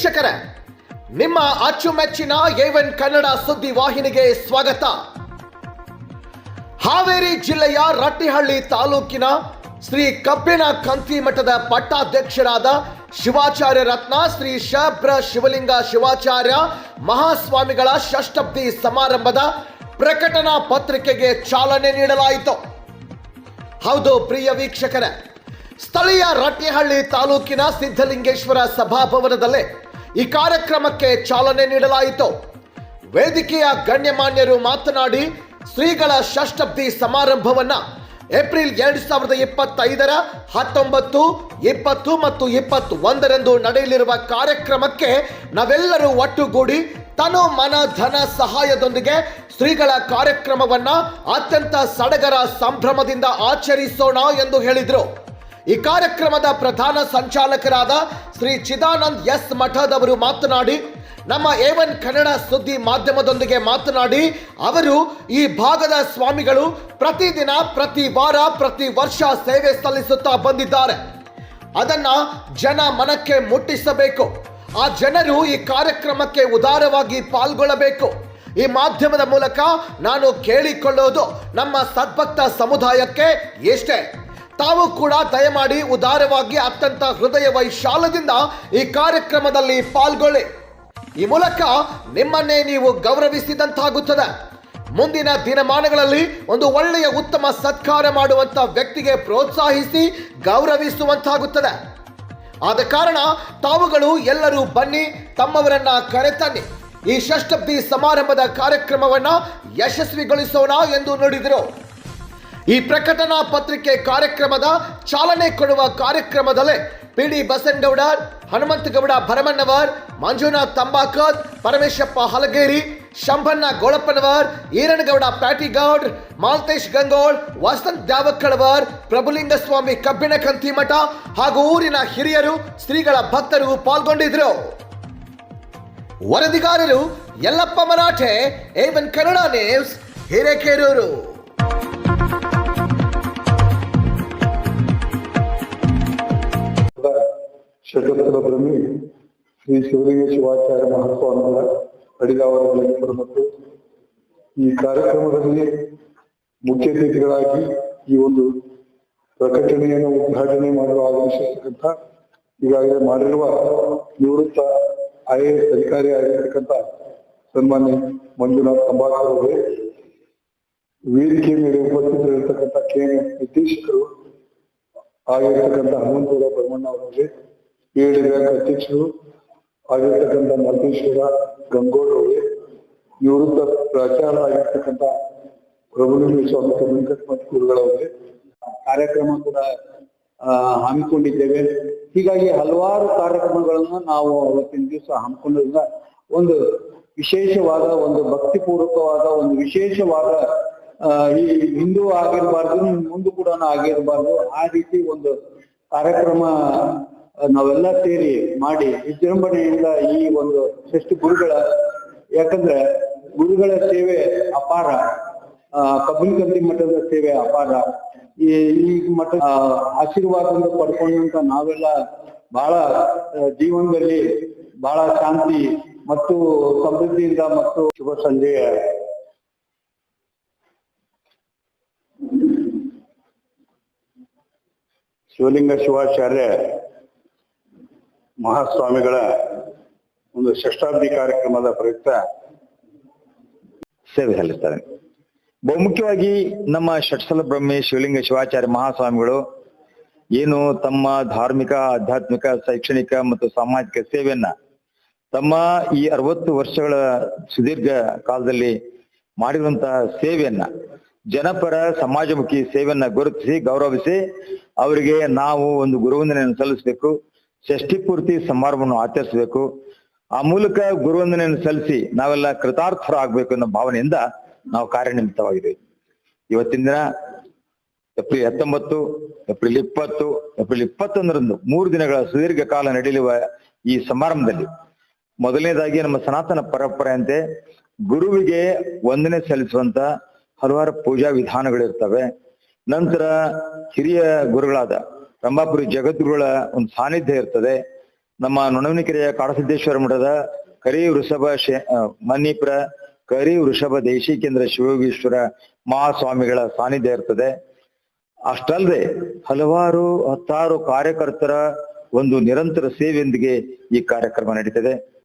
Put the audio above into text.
ವೀಕ್ಷಕರೇ, ನಿಮ್ಮ ಅಚ್ಚುಮೆಚ್ಚಿನ ಏವನ್ ಕನ್ನಡ ಸುದ್ದಿ ವಾಹಿನಿಗೆ ಸ್ವಾಗತ. ಹಾವೇರಿ ಜಿಲ್ಲೆಯ ರಟ್ಟಿಹಳ್ಳಿ ತಾಲೂಕಿನ ಶ್ರೀ ಕಬ್ಬಿನ ಕಂತಿ ಮಠದ ಪಟ್ಟಾಧ್ಯಕ್ಷರಾದ ಶಿವಾಚಾರ್ಯ ರತ್ನ, ಶ್ರೀ ಶಬ್ರ ಶಿವಲಿಂಗ ಶಿವಾಚಾರ್ಯ ಮಹಾಸ್ವಾಮಿಗಳ ಷಷ್ಟಬ್ದಿ ಸಮಾರಂಭದ ಪ್ರಕಟಣಾ ಪತ್ರಿಕೆಗೆ ಚಾಲನೆ ನೀಡಲಾಯಿತು. ಹೌದು, ಪ್ರಿಯ ವೀಕ್ಷಕರೇ, ಸ್ಥಳೀಯ ರಟ್ಟಿಹಳ್ಳಿ ತಾಲೂಕಿನ ಸಿದ್ಧಲಿಂಗೇಶ್ವರ ಸಭಾಭವನದಲ್ಲಿ ಈ ಕಾರ್ಯಕ್ರಮಕ್ಕೆ ಚಾಲನೆ ನೀಡಲಾಯಿತು. ವೇದಿಕೆಯ ಗಣ್ಯಮಾನ್ಯರು ಮಾತನಾಡಿ, ಶ್ರೀಗಳ ಷಷ್ಟಬ್ದಿ ಸಮಾರಂಭವನ್ನ ಏಪ್ರಿಲ್ ಎರಡು ಸಾವಿರದ ಇಪ್ಪತ್ತೈದರ ಹತ್ತೊಂಬತ್ತು, ಇಪ್ಪತ್ತು ಮತ್ತು ಇಪ್ಪತ್ತು ಒಂದರಂದು ನಡೆಯಲಿರುವ ಕಾರ್ಯಕ್ರಮಕ್ಕೆ ನಾವೆಲ್ಲರೂ ಒಟ್ಟುಗೂಡಿ ತನು ಮನ ಧನ ಸಹಾಯದೊಂದಿಗೆ ಶ್ರೀಗಳ ಕಾರ್ಯಕ್ರಮವನ್ನ ಅತ್ಯಂತ ಸಡಗರ ಸಂಭ್ರಮದಿಂದ ಆಚರಿಸೋಣ ಎಂದು ಹೇಳಿದರು. ಈ ಕಾರ್ಯಕ್ರಮದ ಪ್ರಧಾನ ಸಂಚಾಲಕರಾದ ಶ್ರೀ ಚಿದಾನಂದ್ ಎಸ್ ಮಠದವರು ಮಾತನಾಡಿ, ನಮ್ಮ ಏವನ್ ಕನ್ನಡ ಸುದ್ದಿ ಮಾಧ್ಯಮದೊಂದಿಗೆ ಮಾತನಾಡಿ, ಅವರು ಈ ಭಾಗದ ಸ್ವಾಮಿಗಳು ಪ್ರತಿದಿನ, ಪ್ರತಿ ವಾರ, ಪ್ರತಿ ವರ್ಷ ಸೇವೆ ಸಲ್ಲಿಸುತ್ತಾ ಬಂದಿದ್ದಾರೆ. ಅದನ್ನ ಜನ ಮನಕ್ಕೆ ಮುಟ್ಟಿಸಬೇಕು. ಆ ಜನರು ಈ ಕಾರ್ಯಕ್ರಮಕ್ಕೆ ಉದಾರವಾಗಿ ಪಾಲ್ಗೊಳ್ಳಬೇಕು. ಈ ಮಾಧ್ಯಮದ ಮೂಲಕ ನಾನು ಕೇಳಿಕೊಳ್ಳೋದು, ನಮ್ಮ ಸದ್ಭಕ್ತ ಸಮುದಾಯಕ್ಕೆ ಎಷ್ಟೇ ತಾವು ಕೂಡ ದಯಮಾಡಿ ಉದಾರವಾಗಿ ಅತ್ಯಂತ ಹೃದಯ ವೈಶಾಲದಿಂದ ಈ ಕಾರ್ಯಕ್ರಮದಲ್ಲಿ ಪಾಲ್ಗೊಳ್ಳಿ. ಈ ಮೂಲಕ ನಿಮ್ಮನ್ನೇ ನೀವು ಗೌರವಿಸಿದಂತಾಗುತ್ತದೆ. ಮುಂದಿನ ದಿನಮಾನಗಳಲ್ಲಿ ಒಂದು ಒಳ್ಳೆಯ ಉತ್ತಮ ಸತ್ಕಾರ ಮಾಡುವಂತ ವ್ಯಕ್ತಿಗೆ ಪ್ರೋತ್ಸಾಹಿಸಿ ಗೌರವಿಸುವಂತಾಗುತ್ತದೆ. ಆದ ಕಾರಣ ತಾವುಗಳು ಎಲ್ಲರೂ ಬನ್ನಿ, ತಮ್ಮವರನ್ನ ಕರೆತನ್ನಿ. ಈ ಷಷ್ಟಬ್ದಿ ಸಮಾರಂಭದ ಕಾರ್ಯಕ್ರಮವನ್ನ ಯಶಸ್ವಿಗೊಳಿಸೋಣ ಎಂದು ನುಡಿದರು. ಈ ಪ್ರಕಟಣಾ ಪತ್ರಿಕೆ ಕಾರ್ಯಕ್ರಮದ ಚಾಲನೆ ಕೊಡುವ ಕಾರ್ಯಕ್ರಮದಲ್ಲೇ ಪಿ ಡಿ ಬಸನಗೌಡ ಹನುಮಂತಗೌಡ ಭರಮಣ್ಣವರ್, ಮಂಜುನಾಥ್ ತಂಬಾಕರ್, ಪರಮೇಶಪ್ಪ ಹಲಗೇರಿ, ಶಂಭಣ್ಣ ಗೋಳಪ್ಪನವರ್ ಈರಣಗೌಡ ಪ್ಯಾಟಿಗೌಡ್, ಮಾಲ್ತೇಶ್ ಗಂಗೋಳ್, ವಸಂತ್ ದ್ಯಾವಕ್ಕಳವರ್, ಪ್ರಭುಲಿಂಗಸ್ವಾಮಿ ಕಬ್ಬಿಣ ಕಂತಿಮಠ ಹಾಗೂ ಊರಿನ ಹಿರಿಯರು ಶ್ರೀಗಳ ಭಕ್ತರು ಪಾಲ್ಗೊಂಡಿದ್ರು. ವರದಿಗಾರರು Yallappa Marathe A one Kannada news Hirekerur Shatasthala Brahmi Shri Shivalinga Shivacharya ಮಹಾಸ್ವಾಮಿಗಳ ಅಡಿಗಾವರ ಮತ್ತು ಈ ಕಾರ್ಯಕ್ರಮದಲ್ಲಿ ಮುಖ್ಯ ಅತಿಥಿಗಳಾಗಿ ಈ ಒಂದು ಪ್ರಕಟಣೆಯನ್ನು ಉದ್ಘಾಟನೆ ಮಾಡಲು ಆಗಮಿಸಿರ್ತಕ್ಕಂಥ ಈಗಾಗಲೇ ಮಾಡಿರುವ ನಿವೃತ್ತ ಐ ಎ ಎಸ್ ಅಧಿಕಾರಿ ಆಗಿರ್ತಕ್ಕಂಥ ಸನ್ಮಾನ್ಯ ಮಂಜುನಾಥ್ ತಂಬಾಕರ್ ಅವರೇ ವೇದಿಕೆ ಮೇಲೆ ಉಪಸ್ಥಿತರಿರ್ತಕ್ಕಂಥ ಕೆ ನಿರ್ದೇಶಕರು ಆಗಿರ್ತಕ್ಕಂಥ ಹನುಮಂತಗೌಡ ಬರಮಣ್ಣ ಅವರಿಗೆ ಬ್ಯಾಂಕ್ ಅಧ್ಯಕ್ಷರು, ಆಗಿರ್ತಕ್ಕಂಥ ಮಲ್ಲೇಶ್ವರ ಗಂಗೋಡ್ ಅವರೇ ನಿವೃತ್ತ ಪ್ರಾಚಾರ ಆಗಿರ್ತಕ್ಕಂಥ ಪ್ರಭುಲಿಂಗ ಸ್ವಾಮಿ ವೆಂಕಟಮಠ ಕಾರ್ಯಕ್ರಮ ಕೂಡ ಹಮ್ಮಿಕೊಂಡಿದ್ದೇವೆ. ಹೀಗಾಗಿ ಹಲವಾರು ಕಾರ್ಯಕ್ರಮಗಳನ್ನ ನಾವು ಅವತ್ತಿನ ದಿವಸ ಹಮ್ಮಿಕೊಂಡ್ರಿಂದ ಒಂದು ವಿಶೇಷವಾದ, ಒಂದು ಭಕ್ತಿಪೂರ್ವಕವಾದ, ಒಂದು ವಿಶೇಷವಾದ ಈ ಹಿಂದೂ ಆಗಿರಬಾರ್ದು ಮುಂದೆ ಕೂಡ ಆಗಿರಬಾರ್ದು, ಆ ರೀತಿ ಒಂದು ಕಾರ್ಯಕ್ರಮ ನಾವೆಲ್ಲ ಸೇರಿ ಮಾಡಿ ವಿಜೃಂಭಣೆಯಿಂದ ಈ ಒಂದು ಶ್ರೇಷ್ಠ ಗುರುಗಳ, ಯಾಕಂದ್ರೆ ಗುರುಗಳ ಸೇವೆ ಅಪಾರ ಅಂತಿ ಮಠದ ಸೇವೆ ಅಪಾರ. ಈ ಈ ಮಠ ಆಶೀರ್ವಾದವನ್ನು ಪಡ್ಕೊಂಡಂತ ನಾವೆಲ್ಲ ಬಹಳ ಜೀವನದಲ್ಲಿ ಬಹಳ ಶಾಂತಿ ಮತ್ತು ಸಮೃದ್ಧಿಯಿಂದ ಮತ್ತು ಶುಭ ಸಂಜೆಯ ಶಿವಲಿಂಗ ಶಿವಾಚಾರ್ಯ ಮಹಾಸ್ವಾಮಿಗಳ ಒಂದು ಷಷ್ಟಾಬ್ದಿ ಕಾರ್ಯಕ್ರಮದ ಪ್ರಯುಕ್ತ ಸೇವೆ ಸಲ್ಲಿಸ್ತಾರೆ. ಬಹುಮುಖ್ಯವಾಗಿ ನಮ್ಮ ಷಟ್ಸಲ ಬ್ರಹ್ಮಿ ಶಿವಲಿಂಗ ಶಿವಾಚಾರ್ಯ ಮಹಾಸ್ವಾಮಿಗಳು ಏನು ತಮ್ಮ ಧಾರ್ಮಿಕ, ಆಧ್ಯಾತ್ಮಿಕ, ಶೈಕ್ಷಣಿಕ ಮತ್ತು ಸಾಮಾಜಿಕ ಸೇವೆಯನ್ನ ತಮ್ಮ ಈ ಅರವತ್ತು ವರ್ಷಗಳ ಸುದೀರ್ಘ ಕಾಲದಲ್ಲಿ ಮಾಡಿರುವಂತಹ ಸೇವೆಯನ್ನ, ಜನಪರ ಸಮಾಜಮುಖಿ ಸೇವೆಯನ್ನ ಗುರುತಿಸಿ ಗೌರವಿಸಿ ಅವರಿಗೆ ನಾವು ಒಂದು ಗುರುವಂದನೆಯನ್ನು ಸಲ್ಲಿಸಬೇಕು. ಷಷ್ಠಿ ಪೂರ್ತಿ ಸಮಾರಂಭವನ್ನು ಆಚರಿಸಬೇಕು. ಆ ಮೂಲಕ ಗುರುವಂದನೆಯನ್ನು ಸಲ್ಲಿಸಿ ನಾವೆಲ್ಲ ಕೃತಾರ್ಥರಾಗಬೇಕು ಅನ್ನೋ ಭಾವನೆಯಿಂದ ನಾವು ಕಾರ್ಯನಿಮಿತ್ತವಾಗಿದ್ದೇವೆ ಇವತ್ತಿನ ದಿನ ಏಪ್ರಿಲ್ ಹತ್ತೊಂಬತ್ತು, ಏಪ್ರಿಲ್ ಇಪ್ಪತ್ತು, ಏಪ್ರಿಲ್ ಇಪ್ಪತ್ತೊಂದರಂದು ಮೂರು ದಿನಗಳ ಸುದೀರ್ಘ ಕಾಲ ನಡೆಯಲಿರುವ ಈ ಸಮಾರಂಭದಲ್ಲಿ ಮೊದಲನೇದಾಗಿ ನಮ್ಮ ಸನಾತನ ಪರಂಪರೆಯಂತೆ ಗುರುವಿಗೆ ವಂದನೆ ಸಲ್ಲಿಸುವಂತ ಹಲವಾರು ಪೂಜಾ ವಿಧಾನಗಳಿರ್ತವೆ ನಂತರ ಹಿರಿಯ ಗುರುಗಳಾದ ರಂಭಾಪುರಿ ಜಗದ್ಗುರುಗಳ ಒಂದು ಸಾನ್ನಿಧ್ಯ ಇರ್ತದೆ. ನಮ್ಮ ನೊಣವಣಿಕೆರೆಯ ಕಾಡಸಿದ್ದೇಶ್ವರ ಮಠದ ಕರಿ ವೃಷಭ ಮನ್ನಿಪುರ ಕರಿ ವೃಷಭ ದೇಶಿಕೇಂದ್ರ ಶಿವಯೋಗೀಶ್ವರ ಮಹಾಸ್ವಾಮಿಗಳ ಸಾನ್ನಿಧ್ಯ ಇರ್ತದೆ. ಅಷ್ಟಲ್ಲದೆ ಹಲವಾರು ಹತ್ತಾರು ಕಾರ್ಯಕರ್ತರ ಒಂದು ನಿರಂತರ ಸೇವೆಯೊಂದಿಗೆ ಈ ಕಾರ್ಯಕ್ರಮ ನಡೀತದೆ.